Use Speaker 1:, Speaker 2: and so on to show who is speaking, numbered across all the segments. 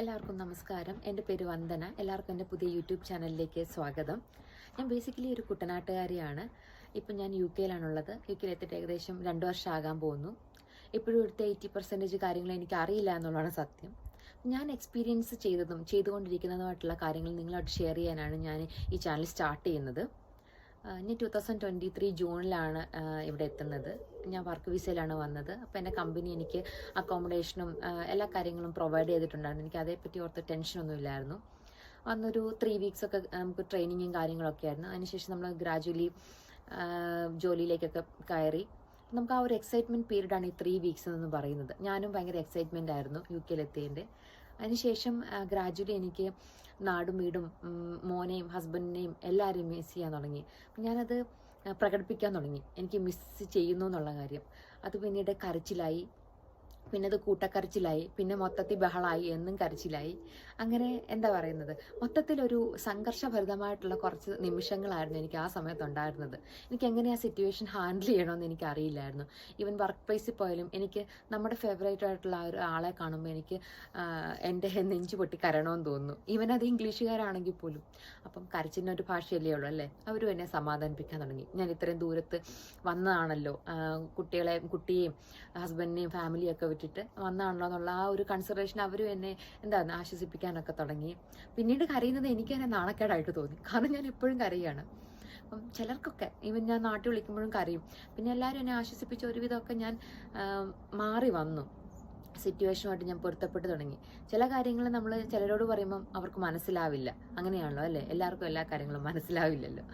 Speaker 1: എല്ലാവർക്കും നമസ്കാരം. എന്റെ പേര് വന്ദന. എല്ലാവർക്കും എന്റെ പുതിയ യൂട്യൂബ് ചാനലിലേക്ക് സ്വാഗതം. ഞാൻ ബേസിക്കലി ഒരു കുട്ടനാട്ടുകാരിയാണ്. ഇപ്പം ഞാൻ യു കെയിലാണുള്ളത്. യു കെയിൽ ഏകദേശം രണ്ട് വർഷം ആകാൻ പോകുന്നു. ഇപ്പോഴും ഇവിടുത്തെ എയ്റ്റി പെർസെന്റേജ് കാര്യങ്ങൾ എനിക്ക് അറിയില്ല എന്നുള്ളതാണ് സത്യം. ഞാൻ എക്സ്പീരിയൻസ് ചെയ്തതും ചെയ്തുകൊണ്ടിരിക്കുന്നതുമായിട്ടുള്ള കാര്യങ്ങൾ നിങ്ങളോട് ഷെയർ ചെയ്യാനാണ് ഞാൻ ഈ ചാനൽ സ്റ്റാർട്ട് ചെയ്യുന്നത്. ഞാൻ ടു തൗസൻഡ് ട്വന്റി ത്രീ ജൂണിലാണ് ഇവിടെ എത്തുന്നത്. ഞാൻ വർക്ക് വിസയിലാണ് വന്നത്. അപ്പോൾ എന്റെ കമ്പനി എനിക്ക് അക്കോമഡേഷനും എല്ലാ കാര്യങ്ങളും പ്രൊവൈഡ് ചെയ്തിട്ടുണ്ടായിരുന്നു. എനിക്ക് അതേപ്പറ്റി ഓർത്ത് ടെൻഷനൊന്നും ഇല്ലായിരുന്നു. അന്നൊരു ത്രീ വീക്സ് ഒക്കെ നമുക്ക് ട്രെയിനിങ്ങും കാര്യങ്ങളൊക്കെ ആയിരുന്നു. അതിനുശേഷം നമ്മൾ ഗ്രാജുവലി ജോലിയിലേക്കൊക്കെ കയറി. നമുക്ക് ആ ഒരു എക്സൈറ്റ്മെന്റ് പീരീഡാണ് ഈ ത്രീ വീക്സ് എന്ന് പറയുന്നത്. ഞാനും ഭയങ്കര എക്സൈറ്റ്മെന്റ് ആയിരുന്നു യു കെയിലെത്തിയതിന്റെ അതിനുശേഷം ഗ്രാജുവലി എനിക്ക് നാടും വീടും മോനെയും ഹസ്ബൻഡിനെയും എല്ലാവരെയും മിസ് ചെയ്യാൻ തുടങ്ങി. ഞാനത് പ്രകടിപ്പിക്കാൻ തുടങ്ങി. എനിക്ക് മിസ് ചെയ്യുന്നു എന്നുള്ള കാര്യം. അത് പിന്നീട് കരച്ചിലായി. പിന്നെ അത് കൂട്ടക്കരച്ചിലായി പിന്നെ മൊത്തത്തിൽ ബഹളായി എന്നും കരച്ചിലായി. അങ്ങനെ എന്താ പറയുന്നത്? മൊത്തത്തിലൊരു സംഘർഷഭരിതമായിട്ടുള്ള കുറച്ച് നിമിഷങ്ങളായിരുന്നു എനിക്ക് ആ സമയത്ത് ഉണ്ടായിരുന്നത് എനിക്ക് എങ്ങനെ ആ സിറ്റുവേഷൻ ഹാൻഡിൽ ചെയ്യണമെന്ന് എനിക്ക് അറിയില്ലായിരുന്നു. ഈവൻ വർക്ക് പ്ലേസിൽ പോയാലും എനിക്ക് നമ്മുടെ ഫേവറേറ്റ് ആയിട്ടുള്ള ഒരു ആളെ കാണുമ്പോൾ എനിക്ക് എന്റെ നെഞ്ചു പൊട്ടി കരണമെന്ന് തോന്നുന്നു. ഈവൻ അത് ഇംഗ്ലീഷുകാരാണെങ്കിൽ പോലും. അപ്പം കരച്ചിന് ഒരു ഭാഷയല്ലേ ഉള്ളൂ അല്ലേ? അവരും എന്നെ സമാധാനിപ്പിക്കാൻ തുടങ്ങി. ഞാൻ ഇത്രയും ദൂരത്ത് വന്നതാണല്ലോ. കുട്ടികളെ കുട്ടിയെയും ഹസ്ബൻഡിനെയും ഫാമിലിയും ഒക്കെ വന്നാണല്ലോ എന്നുള്ള ആ ഒരു കൺസിഡറേഷൻ അവരും എന്നെ എന്താണ് ആശ്വസിപ്പിക്കാനൊക്കെ തുടങ്ങി. പിന്നീട് കരയുന്നത് എനിക്ക് തന്നെ നാണക്കേടായിട്ട് തോന്നി. കാരണം ഞാൻ എപ്പോഴും കരയാണ്. അപ്പം ചിലർക്കൊക്കെ ഇവൻ ഞാൻ നാട്ടിൽ വിളിക്കുമ്പോഴും കരയും. പിന്നെ എല്ലാവരും എന്നെ ആശ്വസിപ്പിച്ച ഒരുവിധമൊക്കെ ഞാൻ മാറി വന്നു. സിറ്റുവേഷനുമായിട്ട് ഞാൻ പൊരുത്തപ്പെട്ട് തുടങ്ങി. ചില കാര്യങ്ങൾ നമ്മൾ ചിലരോട് പറയുമ്പം അവർക്ക് മനസ്സിലാവില്ല. അങ്ങനെയാണല്ലോ അല്ലേ? എല്ലാവർക്കും എല്ലാ കാര്യങ്ങളും മനസ്സിലാവില്ലല്ലോ.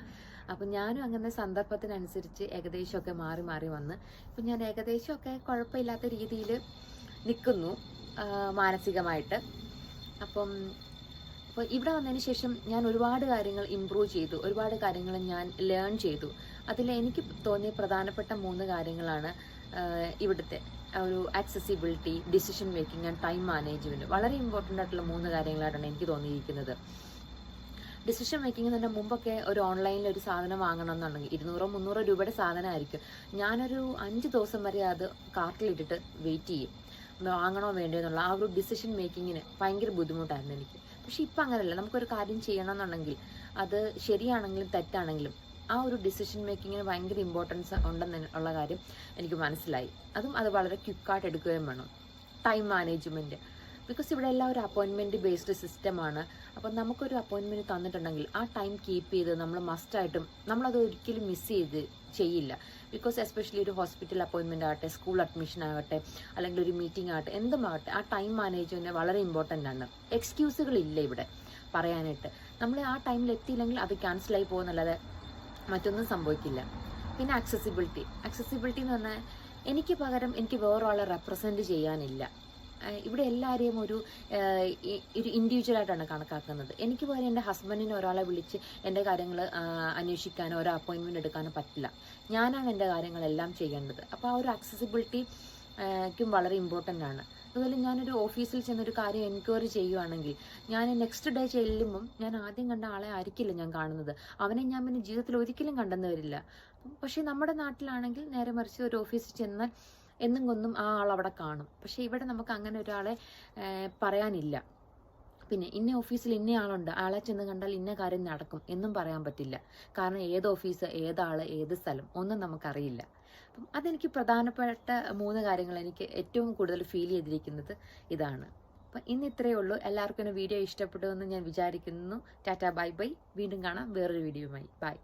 Speaker 1: അപ്പം ഞാനും അങ്ങനെ സന്ദർഭത്തിനനുസരിച്ച് ഏകദേശമൊക്കെ മാറി മാറി വന്ന്. ഇപ്പം ഞാൻ ഏകദേശമൊക്കെ കുഴപ്പമില്ലാത്ത രീതിയിൽ നിൽക്കുന്നു മാനസികമായിട്ട്. അപ്പം അപ്പോൾ ഇവിടെ വന്നതിന് ശേഷം ഞാൻ ഒരുപാട് കാര്യങ്ങൾ ഇമ്പ്രൂവ് ചെയ്തു. ഒരുപാട് കാര്യങ്ങൾ ഞാൻ ലേൺ ചെയ്തു. അതിൽ എനിക്ക് തോന്നിയ പ്രധാനപ്പെട്ട മൂന്ന് കാര്യങ്ങളാണ് ഇവിടുത്തെ ഒരു accessibility decision making and time management വളരെ ഇമ്പോർട്ടന്റ് ആയിട്ടുള്ള മൂന്ന് കാര്യങ്ങളായിട്ടാണ് എനിക്ക് തോന്നിയിരിക്കുന്നത്. ഡിസിഷൻ മേക്കിംഗ് തന്നെ മുമ്പൊക്കെ ഒരു ഓൺലൈനിൽ ഒരു സാധനം വാങ്ങണം എന്നുണ്ടെങ്കിൽ ഇരുന്നൂറോ മുന്നൂറോ രൂപയുടെ സാധനമായിരിക്കും. ഞാനൊരു അഞ്ച് ദിവസം വരെ അത് കാർട്ടിലിട്ടിട്ട് വെയിറ്റ് ചെയ്യും. വാങ്ങണോ വേണ്ടോ എന്നുള്ള ആ ഒരു ഡിസിഷൻ മേക്കിങ്ങിന് ഭയങ്കര ബുദ്ധിമുട്ടായിരുന്നു എനിക്ക്. പക്ഷെ ഇപ്പം അങ്ങനെയല്ല. നമുക്കൊരു കാര്യം ചെയ്യണം എന്നുണ്ടെങ്കിൽ അത് ശരിയാണെങ്കിലും തെറ്റാണെങ്കിലും ആ ഒരു ഡിസിഷൻ മേക്കിങ്ങിന് ഭയങ്കര ഇമ്പോർട്ടൻസ് ഉണ്ടെന്ന് ഉള്ള കാര്യം എനിക്ക് മനസ്സിലായി. അതും അത് വളരെ ക്വിക്കായിട്ട് എടുക്കുകയും വേണം. ടൈം മാനേജ്മെന്റ് ബിക്കോസ് ഇവിടെ എല്ലാം ഒരു അപ്പോയിൻമെന്റ് ബേസ്ഡ് സിസ്റ്റമാണ് അപ്പോൾ നമുക്കൊരു അപ്പോയിൻമെന്റ് തന്നിട്ടുണ്ടെങ്കിൽ ആ ടൈം കീപ്പ് ചെയ്ത് നമ്മൾ മസ്റ്റായിട്ടും നമ്മളത് ഒരിക്കലും മിസ് ചെയ്ത് ചെയ്യില്ല. ബിക്കോസ് എസ്പെഷ്യലി ഒരു ഹോസ്പിറ്റൽ അപ്പോയിൻമെന്റ് ആകട്ടെ സ്കൂൾ അഡ്മിഷൻ ആകട്ടെ അല്ലെങ്കിൽ ഒരു മീറ്റിംഗ് ആകട്ടെ എന്തുമാകട്ടെ ആ ടൈം മാനേജ്മെന്റ് വളരെ ഇമ്പോർട്ടന്റ് ആണ്. എക്സ്ക്യൂസുകൾ ഇല്ല ഇവിടെ പറയാനായിട്ട്. നമ്മൾ ആ ടൈമിൽ എത്തിയില്ലെങ്കിൽ അത് ക്യാൻസൽ ആയി പോകുന്നല്ലാതെ മറ്റൊന്നും സംഭവിക്കില്ല. പിന്നെ അക്സസിബിലിറ്റി അക്സസിബിലിറ്റി എന്ന് പറഞ്ഞാൽ എനിക്ക് പകരം എനിക്ക് വേറൊരാളെ റെപ്രസെന്റ് ചെയ്യാനില്ല. ഇവിടെ എല്ലാവരെയും ഒരു ഒരു ഇൻഡിവിജ്വൽ ആയിട്ടാണ് കണക്കാക്കുന്നത്. എനിക്ക് പകരം എന്റെ ഹസ്ബൻഡിനെ ഒരാളെ വിളിച്ച് എന്റെ കാര്യങ്ങൾ അന്വേഷിക്കാനോ ഒരു അപ്പോയിൻമെന്റ് എടുക്കാനോ പറ്റില്ല. ഞാനാണ് എന്റെ കാര്യങ്ങളെല്ലാം ചെയ്യേണ്ടത്. അപ്പോൾ ആ ഒരു ആക്സസിബിലിറ്റി ക്കും വളരെ ഇമ്പോർട്ടന്റ് ആണ്. അതുപോലെ ഞാനൊരു ഓഫീസിൽ ചെന്നൊരു കാര്യം എൻക്വയറി ചെയ്യുവാണെങ്കിൽ ഞാൻ നെക്സ്റ്റ് ഡേ ചെല്ലുമ്പം ഞാൻ ആദ്യം കണ്ട ആളെ ആയിരിക്കില്ല ഞാൻ കാണുന്നത്. അവനെ ഞാൻ പിന്നെ ജീവിതത്തിൽ ഒരിക്കലും കണ്ടെന്ന് വരില്ല. പക്ഷേ നമ്മുടെ നാട്ടിലാണെങ്കിൽ നേരെ മറിച്ച് ഒരു ഓഫീസിൽ ചെന്നാൽ എന്നും കൊന്നും ആ ആൾ അവിടെ കാണും. പക്ഷേ ഇവിടെ നമുക്ക് അങ്ങനെ ഒരാളെ പറയാനില്ല. പിന്നെ ഇന്ന ഓഫീസിൽ ഇന്ന ആളുണ്ട്. ആളെ ചെന്ന് കണ്ടാൽ ഇന്ന കാര്യം നടക്കും എന്നും പറയാൻ പറ്റില്ല. കാരണം ഏത് ഓഫീസ് ഏതാൾ ഏത് സ്ഥലം ഒന്നും നമുക്കറിയില്ല. അപ്പം അതെനിക്ക് പ്രധാനപ്പെട്ട മൂന്ന് കാര്യങ്ങൾ എനിക്ക് ഏറ്റവും കൂടുതൽ ഫീൽ ചെയ്തിരിക്കുന്നത് ഇതാണ്. അപ്പം ഇന്ന് ഇത്രയേ ഉള്ളൂ. എല്ലാവർക്കും വീഡിയോ ഇഷ്ടപ്പെട്ടു എന്ന് ഞാൻ വിചാരിക്കുന്നു. Tata bye bye. വീണ്ടും കാണാം. വേറൊരു വീഡിയോയുമായി. ബൈ.